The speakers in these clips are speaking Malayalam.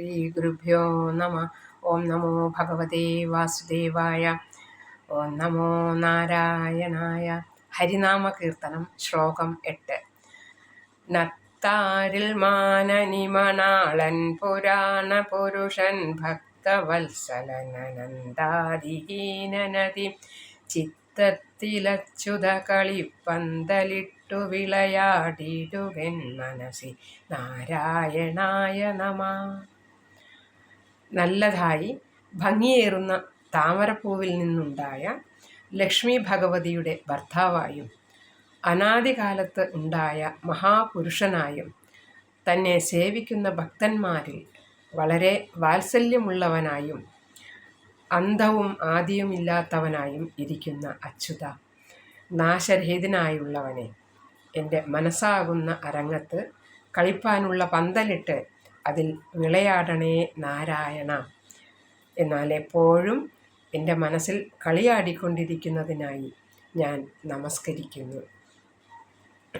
ശ്രീഗുരുഭ്യോ നമ ഓം നമോ ഭഗവതേ വാസുദേവായ ഓം നമോ നാരായണായ ഹരിനാമ കീർത്തനം ശ്ലോകം എട്ട്। നത്താരിൽ മാനനിമണാളൻ പുരാണ പുരുഷൻ ഭക്തവത്സലനന്ദാദിഹീനനദി ചിത്തത്തിലച്യുത കളിപ്പന്തലിട്ടു വിളയാടിടുകൻ മനസി നാരായണായ നമ. നല്ലതായി ഭംഗിയേറുന്ന താമരപ്പൂവിൽ നിന്നുണ്ടായ ലക്ഷ്മി ഭഗവതിയുടെ ഭർത്താവായും അനാദികാലത്ത് ഉണ്ടായ മഹാപുരുഷനായും തന്നെ സേവിക്കുന്ന ഭക്തന്മാരിൽ വളരെ വാത്സല്യമുള്ളവനായും അന്ധവും ആദിയുമില്ലാത്തവനായും ഇരിക്കുന്ന അച്യുത നാശരഹിതനായുള്ളവനെ എന്റെ മനസ്സാകുന്ന അരങ്ങത്ത് കളിപ്പാനുള്ള പന്തലിട്ട് അതിൽ വിളയാടണേ നാരായണ. എന്നാൽ എപ്പോഴും എന്റെ മനസ്സിൽ കളിയാടിക്കൊണ്ടിരിക്കുന്നതിനായി ഞാൻ നമസ്കരിക്കുന്നു.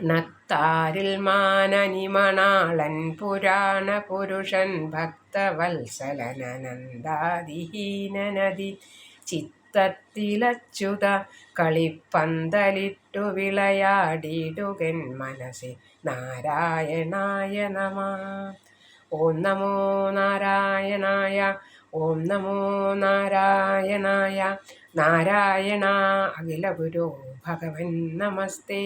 നത്താരിൽ മാനനിമണാളൻ പുരാണ പുരുഷൻ ഭക്തവത്സലനന്ദാതിഹീനനദി ചിത്തത്തിലച്യുത കളിപ്പന്തലിട്ടു വിളയാടിടുകൻ മനസ്സിൽ നാരായണായ നമ. ഓം നമോ നാരായണായ ഓം നമോ നാരായണായ. നാരായണ അഖില ഗുരു ഭഗവൻ നമസ്തേ.